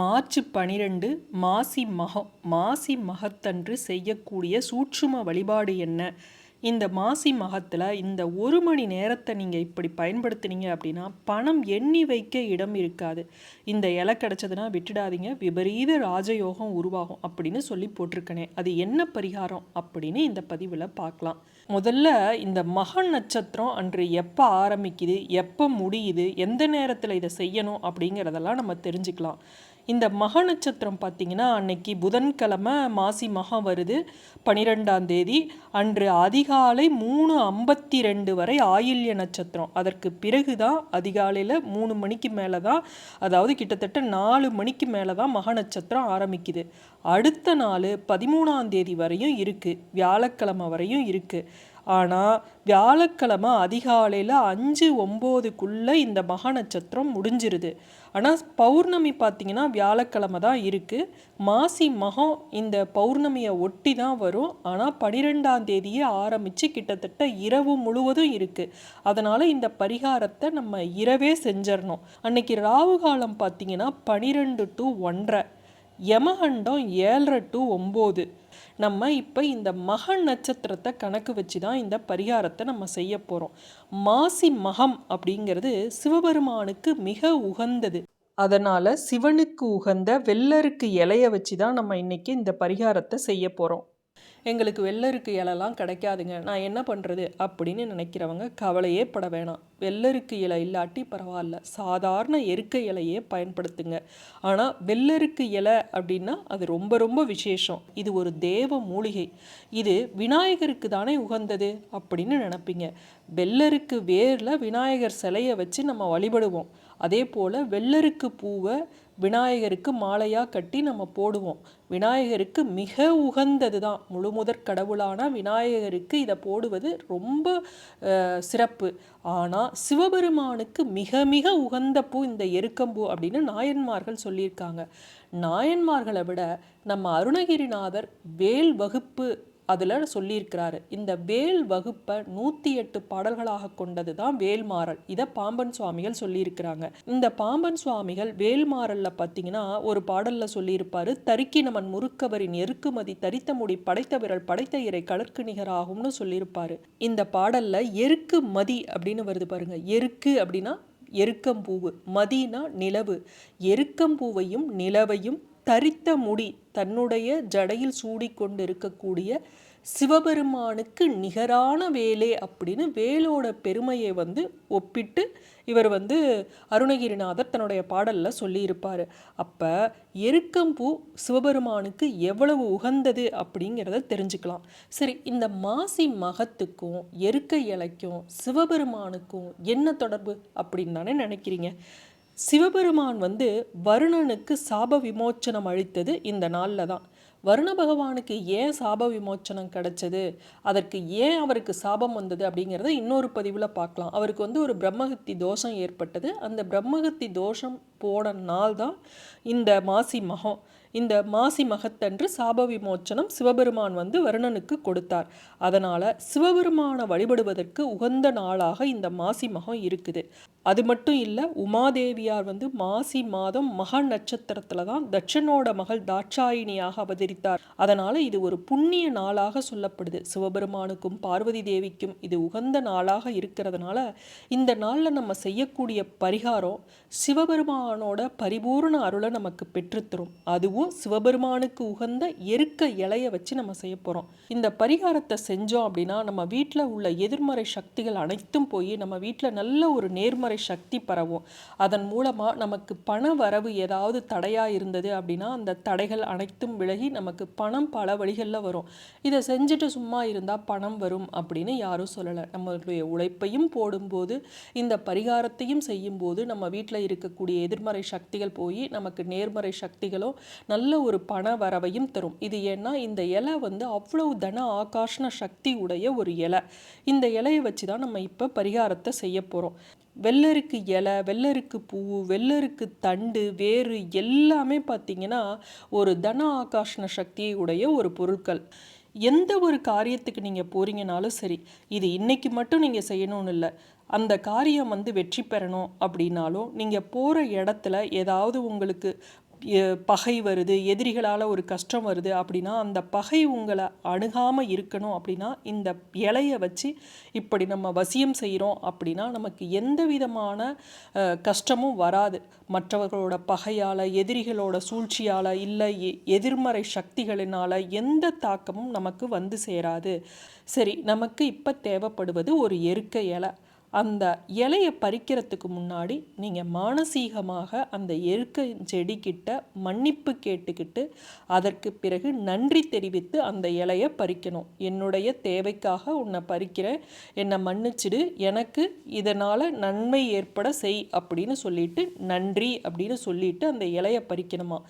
March பனிரெண்டு மாசி மகம் மாசி மகத்தன்று செய்யக்கூடிய சூட்சும வழிபாடு என்ன? இந்த மாசி மகத்தில் இந்த ஒரு மணி நேரத்தை நீங்கள் இப்படி பயன்படுத்துனீங்க அப்படின்னா பணம் எண்ணி வைக்க இடம் இருக்காது. இந்த இலை கிடச்சதுன்னா விட்டுடாதீங்க. விபரீத ராஜயோகம் உருவாகும் அப்படின்னு சொல்லி போட்டிருக்கனே. அது என்ன பரிகாரம் அப்படின்னு இந்த பதிவில் பார்க்கலாம். முதல்ல இந்த மக நட்சத்திரம் அன்று எப்போ ஆரம்பிக்குது? எப்போ முடியுது? எந்த நேரத்தில் இதை செய்யணும் அப்படிங்கிறதெல்லாம் நம்ம தெரிஞ்சுக்கலாம். இந்த மக நட்சத்திரம் பார்த்திங்கன்னா அன்னைக்கு புதன்கிழமை மாசி மகம் வருது பனிரெண்டாம் தேதி. அன்று அதிகாலை மூணு ஐம்பத்தி ரெண்டு வரை ஆயில்ய நட்சத்திரம். அதற்கு பிறகு தான் அதிகாலையில் மூணு மணிக்கு மேலே தான் அதாவது கிட்டத்தட்ட நாலு மணிக்கு மேலே தான் மக நட்சத்திரம் ஆரம்பிக்குது. அடுத்த நாள் பதிமூணாம் தேதி வரையும் இருக்குது வியாழக்கிழமை வரையும் இருக்குது ஆனால் வியாழக்கிழமை அதிகாலையில் அஞ்சு ஒம்போதுக்குள்ளே இந்த மகா நட்சத்திரம் முடிஞ்சிருது. ஆனால் பௌர்ணமி பார்த்திங்கன்னா வியாழக்கிழமை தான் இருக்குது மாசி மகம் இந்த பௌர்ணமியை ஒட்டி தான் வரும். ஆனால் பனிரெண்டாம் தேதியே ஆரம்பித்து கிட்டத்தட்ட இரவு முழுவதும் இருக்குது அதனால் இந்த பரிகாரத்தை நம்ம இரவே செஞ்சிடணும் அன்னைக்கு ராவு காலம் பார்த்திங்கன்னா பனிரெண்டு டு ஒன்றரை யமகண்டம் ஏழரை டு ஒம்பது. நம்ம இப்போ இந்த மக நட்சத்திரத்தை கணக்கு வச்சு தான் இந்த பரிகாரத்தை நம்ம செய்ய போகிறோம் மாசி மகம் அப்படிங்கிறது சிவபெருமானுக்கு மிக உகந்தது. அதனால் சிவனுக்கு உகந்த வெள்ளருக்கு இலைய வச்சு தான் நம்ம இன்றைக்கி இந்த பரிகாரத்தை செய்ய போகிறோம் எங்களுக்கு வெள்ளருக்கு இலைலாம் கிடைக்காதுங்க. நான் என்ன பண்ணுறது அப்படின்னு நினைக்கிறவங்க கவலையே பட வேணாம். வெள்ளருக்கு இலை இல்லாட்டி பரவாயில்ல. சாதாரண எருக்க இலையே பயன்படுத்துங்க. ஆனால் வெள்ளருக்கு இலை அப்படின்னா அது ரொம்ப ரொம்ப விசேஷம். இது ஒரு தேவ மூலிகை. இது விநாயகருக்கு தானே உகந்தது அப்படின்னு நினப்பீங்க. வெள்ளருக்கு வேரில் விநாயகர் சிலையை வச்சு நம்ம வழிபடுவோம். அதே போல் வெள்ளருக்கு பூவை விநாயகருக்கு மாலையாக கட்டி நம்ம போடுவோம். விநாயகருக்கு மிக உகந்தது தான் முழு முதற் கடவுளான விநாயகருக்கு இதை போடுவது ரொம்ப சிறப்பு. ஆனால் சிவபெருமானுக்கு மிக மிக உகந்த பூ இந்த எருக்கம்பூ அப்படின்னு நாயன்மார்கள் சொல்லியிருக்காங்க. நாயன்மார்களை விட நம்ம அருணகிரிநாதர் வேல் வகுப்பு அதில் சொல்லியிருக்கிறாரு இந்த வேல் வகுப்பை நூற்றி எட்டு பாடல்களாக கொண்டது தான் வேல்மாறல் இதை பாம்பன் சுவாமிகள் சொல்லியிருக்கிறாங்க. இந்த பாம்பன் சுவாமிகள் வேல்மாறலில் பார்த்தீங்கன்னா ஒரு பாடலில் சொல்லியிருப்பார் தருக்கி நமன் முறுக்கவரின் எருக்குமதி தரித்த முடி படைத்த விரல் படைத்த இறை கலர்க்கு நிகராகும்னு சொல்லியிருப்பாரு. இந்த பாடலில் எருக்கு மதி அப்படின்னு வருது பாருங்க. எருக்கு அப்படின்னா எருக்கம்பூவு மதினா நிலவு. எருக்கம்பூவையும் நிலவையும் தரித்த முடி தன்னுடைய ஜடையில் சூடிக்கொண்டு இருக்கக்கூடிய சிவபெருமானுக்கு நிகரான வேலே அப்படின்னு வேலோட பெருமையை வந்து ஒப்பிட்டு இவர் வந்து அருணகிரிநாதர் தன்னுடைய பாடலில் சொல்லியிருப்பார். அப்போ எருக்கம்பூ சிவபெருமானுக்கு எவ்வளவு உகந்தது அப்படிங்கிறத தெரிஞ்சுக்கலாம். சரி இந்த மாசி மகத்துக்கும் எருக்க இலைக்கும் சிவபெருமானுக்கும் என்ன தொடர்பு அப்படின்னு தானே நினைக்கிறீங்க? சிவபெருமான் வந்து வருணனுக்கு சாப விமோச்சனம் அளித்தது இந்த நாளில் தான். வருண பகவானுக்கு ஏன் சாப விமோச்சனம் கிடைச்சது? அதற்கு ஏன் அவருக்கு சாபம் வந்தது அப்படிங்கிறத இன்னொரு பதிவில் பார்க்கலாம். அவருக்கு வந்து ஒரு பிரம்மகத்தி தோஷம் ஏற்பட்டது. அந்த பிரம்மகத்தி தோஷம் போன நாள் தான் இந்த மாசி மகம். இந்த மாசி மகத்தன்று சாப விமோச்சனம் சிவபெருமான் வந்து வருணனுக்கு கொடுத்தார். அதனால் சிவபெருமானை வழிபடுவதற்கு உகந்த நாளாக இந்த மாசி மகம் இருக்குது. அது மட்டும் இல்லை உமாதேவியார் வந்து மாசி மாதம் மக நட்சத்திரத்தில் தான் தட்சனோட மகள் தாட்சாயினியாக அவதரித்தார். அதனால் இது ஒரு புண்ணிய நாளாக சொல்லப்படுது. சிவபெருமானுக்கும் பார்வதி தேவிக்கும் இது உகந்த நாளாக இருக்கிறதுனால இந்த நாளில் நம்ம செய்யக்கூடிய பரிகாரம் சிவபெருமானோட பரிபூர்ண அருளை நமக்கு பெற்றுத்தரும் அதுவும் சிவபெருமானுக்கு உகந்த எருக்க இலைய வச்சு நம்ம செய்ய போகிறோம் இந்த பரிகாரத்தை செஞ்சோம் அப்படின்னா நம்ம வீட்டில் உள்ள எதிர்மறை சக்திகள் அனைத்தும் போய் நம்ம வீட்டில் நல்ல ஒரு நேர்மறை நேர்மறை சக்தி பரவும். அதன் மூலமாக நமக்கு பண வரவு ஏதாவது தடையாக இருந்தது அப்படின்னா அந்த தடைகள் அனைத்தும் விலகி நமக்கு பணம் பல வழிகளில் வரும். இதை செஞ்சுட்டு சும்மா இருந்தால் பணம் வரும் அப்படின்னு யாரும் சொல்லலை. நம்மளுடைய உழைப்பையும் போடும்போது இந்த பரிகாரத்தையும் செய்யும்போது நம்ம வீட்டில் இருக்கக்கூடிய எதிர்மறை சக்திகள் போய் நமக்கு நேர்மறை சக்திகளும் நல்ல ஒரு பண வரவையும் தரும். இது ஏன்னா இந்த இலை வந்து அவ்வளவு தன ஆகாஷ்ண சக்தி உடைய ஒரு இலை. இந்த இலையை வச்சு தான் நம்ம இப்போ பரிகாரத்தை செய்ய போகிறோம் வெள்ளருக்கு இலை வெள்ளருக்கு பூ வெள்ளருக்கு தண்டு வேறு எல்லாமே பார்த்திங்கன்னா ஒரு தன ஆகாஷ்ண சக்தியை உடைய ஒரு பொருட்கள். எந்த ஒரு காரியத்துக்கு நீங்கள் போகிறீங்கனாலும் சரி இது இன்னைக்கு மட்டும் நீங்கள் செய்யணும்னு இல்லை. அந்த காரியம் வந்து வெற்றி பெறணும் அப்படின்னாலும் நீங்கள் போகிற இடத்துல ஏதாவது உங்களுக்கு பகை வருது எதிரிகளால் ஒரு கஷ்டம் வருது அப்படின்னா அந்த பகை உங்களை அணுகாமல் இருக்கணும் அப்படின்னா இந்த இலையை வச்சு இப்படி நம்ம வசியம் செய்கிறோம் அப்படின்னா நமக்கு எந்த விதமான கஷ்டமும் வராது. மற்றவர்களோட பகையால் எதிரிகளோட சூழ்ச்சியால் இல்லை எ- எதிர்மறை சக்திகளினால் எந்த தாக்கமும் நமக்கு வந்து சேராது. சரி நமக்கு இப்போ தேவைப்படுவது ஒரு எருக்க இலை. அந்த இலையை பறிக்கிறதுக்கு முன்னாடி நீங்கள் மானசீகமாக அந்த எருக்க செடிக்கிட்ட மன்னிப்பு கேட்டுக்கிட்டு அதற்கு பிறகு நன்றி தெரிவித்து அந்த இலையை பறிக்கணும். என்னுடைய தேவைக்காக உன்னை பறிக்கிறேன். என்னை மன்னிச்சிடு. எனக்கு இதனால் நன்மை ஏற்பட செய் அப்படின்னு சொல்லிட்டு நன்றி அப்படின்னு சொல்லிட்டு அந்த இலையை பறிக்கணுமா?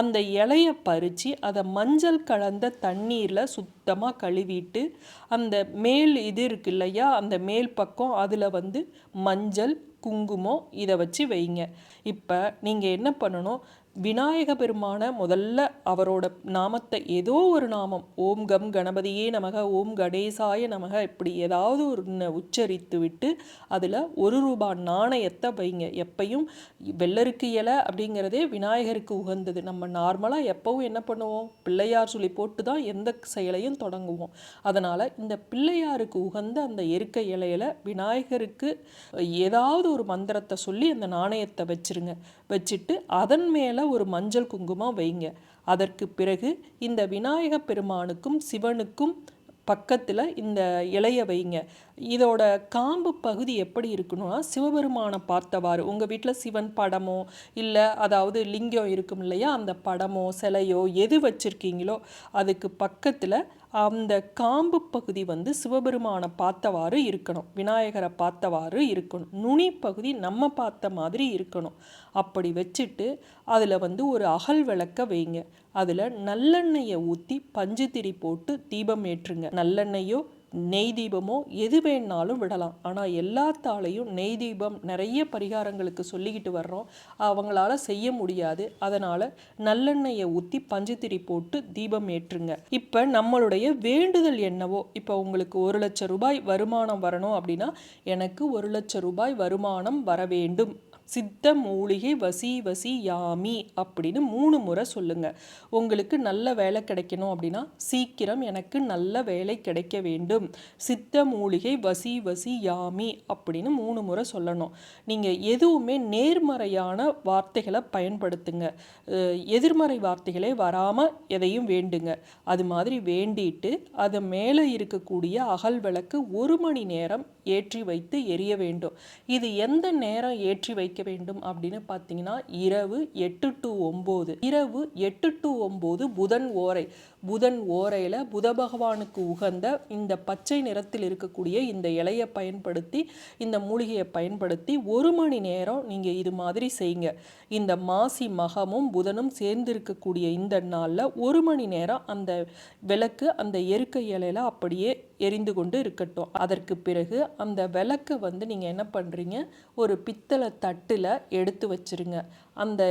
அந்த இலையை பறித்து அதை மஞ்சள் கலந்த தண்ணீரில் சுத்தமாக கழுவிட்டு அந்த மேல் இது இருக்கு இல்லையா? அந்த மேல் பக்கம் அதில் வந்து மஞ்சள் குங்குமம் இதை வச்சு வைங்க. இப்போ நீங்கள் என்ன பண்ணணும்? விநாயக பெருமான முதல்ல அவரோட நாமத்தை ஏதோ ஒரு நாமம் ஓம் கம் கணபதியே நமக ஓம் கணேசாய நமக இப்படி ஏதாவது ஒரு ந- உச்சரித்து விட்டு அதில் ஒரு ரூபாய் நாணயத்தை வைங்க. எப்பையும் வெள்ளருக்கு இலை அப்படிங்கிறதே விநாயகருக்கு உகந்தது. நம்ம நார்மலாக எப்போவும் என்ன பண்ணுவோம்? பிள்ளையார் சொல்லி போட்டு தான் எந்த செயலையும் தொடங்குவோம். அதனால் இந்த பிள்ளையாருக்கு உகந்த அந்த எருக்க இலையில விநாயகருக்கு ஏதாவது ஒரு மந்திரத்தை சொல்லி அந்த நாணயத்தை வச்சிருங்க. வச்சுட்டு அதன் மேலே ஒரு மஞ்சள் குங்குமம் வைங்க. அதற்கு பிறகு இந்த விநாயக பெருமானுக்கும் சிவனுக்கும் பக்கத்தில் இந்த இலைய வைங்க. இதோட காம்பு பகுதி எப்படி இருக்கணும்னா சிவபெருமானை பார்த்தவாறு. உங்கள் வீட்டில் சிவன் படமோ இல்லை அதாவது லிங்கம் இருக்கும் இல்லையா? அந்த படமோ சிலையோ எது வச்சுருக்கீங்களோ அதுக்கு பக்கத்தில் அந்த காம்பு பகுதி வந்து சிவபெருமானை பார்த்தவாறு இருக்கணும் விநாயகரை பார்த்தவாறு இருக்கணும் நுனி பகுதி நம்ம பார்த்த மாதிரி இருக்கணும். அப்படி வச்சுட்டு அதில் வந்து ஒரு அகல் விளக்க வைங்க. அதில் நல்லெண்ணெயை ஊற்றி பஞ்சுத்திரி போட்டு தீபம் ஏற்றுங்க. நல்லெண்ணெயோ நெய் தீபமோ எது வேணாலும் விடலாம். ஆனால் எல்லாத்தாலையும் நெய் தீபம் நிறைய பரிகாரங்களுக்கு சொல்லிக்கிட்டு வர்றோம். அவங்களால செய்ய முடியாது. அதனால் நல்லெண்ணெயை ஊற்றி பஞ்சுத்திரி போட்டு தீபம் ஏற்றுங்க. இப்போ நம்மளுடைய வேண்டுதல் என்னவோ இப்போ உங்களுக்கு ஒரு லட்சம் ரூபாய் வருமானம் வரணும் அப்படின்னா எனக்கு ஒரு லட்சம் ரூபாய் வருமானம் வர வேண்டும். சித்த மூலிகை வசி வசி யாமி அப்படின்னு மூணு முறை சொல்லுங்கள் உங்களுக்கு நல்ல வேலை கிடைக்கணும் அப்படின்னா சீக்கிரம் எனக்கு நல்ல வேலை கிடைக்க வேண்டும். சித்த மூலிகை வசி வசி யாமி அப்படின்னு மூணு முறை சொல்லணும். நீங்கள் எதுவுமே நேர்மறையான வார்த்தைகளை பயன்படுத்துங்க. எதிர்மறை வார்த்தைகளே வராமல் எதையும் வேண்டுங்க. அது மாதிரி வேண்டிட்டு அது மேலே இருக்கக்கூடிய அகல் விளக்கு ஒரு மணி நேரம் ஏற்றி வைத்து எரிய வேண்டும். இது எந்த நேரம் ஏற்றி வைக்க வேண்டும் அப்படின்னு பார்த்தீங்கன்னா இரவு எட்டு டு ஒம்பது. இரவு எட்டு டு ஒம்பது புதன் ஓரை. புதன் ஓரையில் புத பகவானுக்கு உகந்த இந்த பச்சை நிறத்தில் இருக்கக்கூடிய இந்த இலையை பயன்படுத்தி இந்த மூலிகையை பயன்படுத்தி ஒரு மணி நேரம் நீங்கள் இது மாதிரி செய்யுங்க. இந்த மாசி மகமும் புதனும் சேர்ந்து இருக்கக்கூடிய இந்த நாளில் ஒரு மணி நேரம் அந்த விளக்கு அந்த எருக்கை இலையில அப்படியே எரிந்து கொண்டு இருக்கட்டும். அதற்கு பிறகு அந்த விளக்கை வந்து நீங்கள் என்ன பண்ணுறீங்க ஒரு பித்தளை தட்டில் எடுத்து வச்சிருங்க. அந்த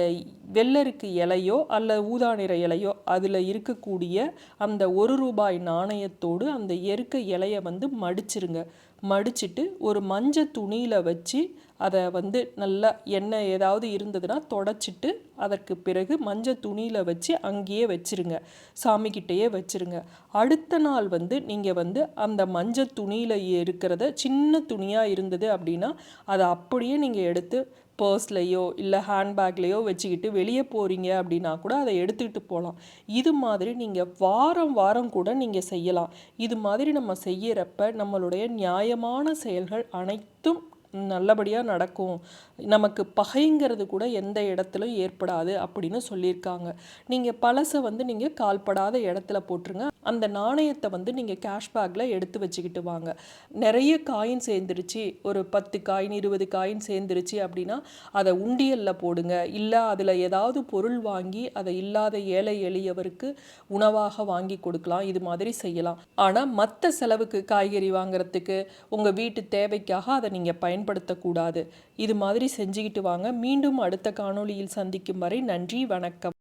வெள்ளருக்கு இலையோ அல்ல ஊதா நிற இலையோ அதில் இருக்கக்கூடிய அந்த ஒரு ரூபாய் நாணயத்தோடு அந்த எருக்க இலையை வந்து மடிச்சிருங்க. மடிச்சிட்டு ஒரு மஞ்சள் துணியில் வச்சு அதை வந்து நல்லா எண்ணெய் ஏதாவது இருந்ததுன்னா தொடச்சிட்டு அதற்கு பிறகு மஞ்சள் துணியில் வச்சு அங்கேயே வச்சிருங்க. சாமிக்கிட்டேயே வச்சிருங்க. அடுத்த நாள் வந்து நீங்கள் வந்து அந்த மஞ்சள் துணியில் இருக்கிறத சின்ன துணியாக இருந்தது அப்படின்னா அதை அப்படியே நீங்கள் எடுத்து பர்ஸ்லையோ இல்லை ஹேண்ட்பேக்லேயோ வச்சுக்கிட்டு வெளியே போகிறீங்க அப்படின்னா கூட அதை எடுத்துக்கிட்டு போகலாம் இது மாதிரி நீங்கள் வாரம் வாரம் கூட நீங்கள் செய்யலாம். இது மாதிரி நம்ம செய்யறப்ப நம்மளுடைய நியாயமான செயல்கள் அனைத்தும் நல்லபடியாக நடக்கும். நமக்கு பகைங்கிறது கூட எந்த இடத்துலையும் ஏற்படாது அப்படின்னு சொல்லியிருக்காங்க. நீங்கள் பழசை வந்து நீங்கள் கால்படாத இடத்துல போட்டுருங்க. அந்த நாணயத்தை வந்து நீங்கள் கேஷ்பேக்கில் எடுத்து வச்சுக்கிட்டு வாங்க. நிறைய காயின் சேர்ந்துருச்சு. ஒரு பத்து காயின் இருபது காயின் சேர்ந்துருச்சு அப்படின்னா அதை உண்டியலில் போடுங்க. இல்லை அதில் ஏதாவது பொருள் வாங்கி அதை இல்லாத ஏழை எளியவருக்கு உணவாக வாங்கி கொடுக்கலாம். இது மாதிரி செய்யலாம். ஆனால் மற்ற செலவுக்கு காய்கறி வாங்குறதுக்கு உங்கள் வீட்டு தேவைக்காக அதை நீங்கள் பயன்படுத்தக்கூடாது. இது மாதிரி செஞ்சுக்கிட்டு வாங்க. மீண்டும் அடுத்த காணொளியில் சந்திக்கும் வரை நன்றி வணக்கம்.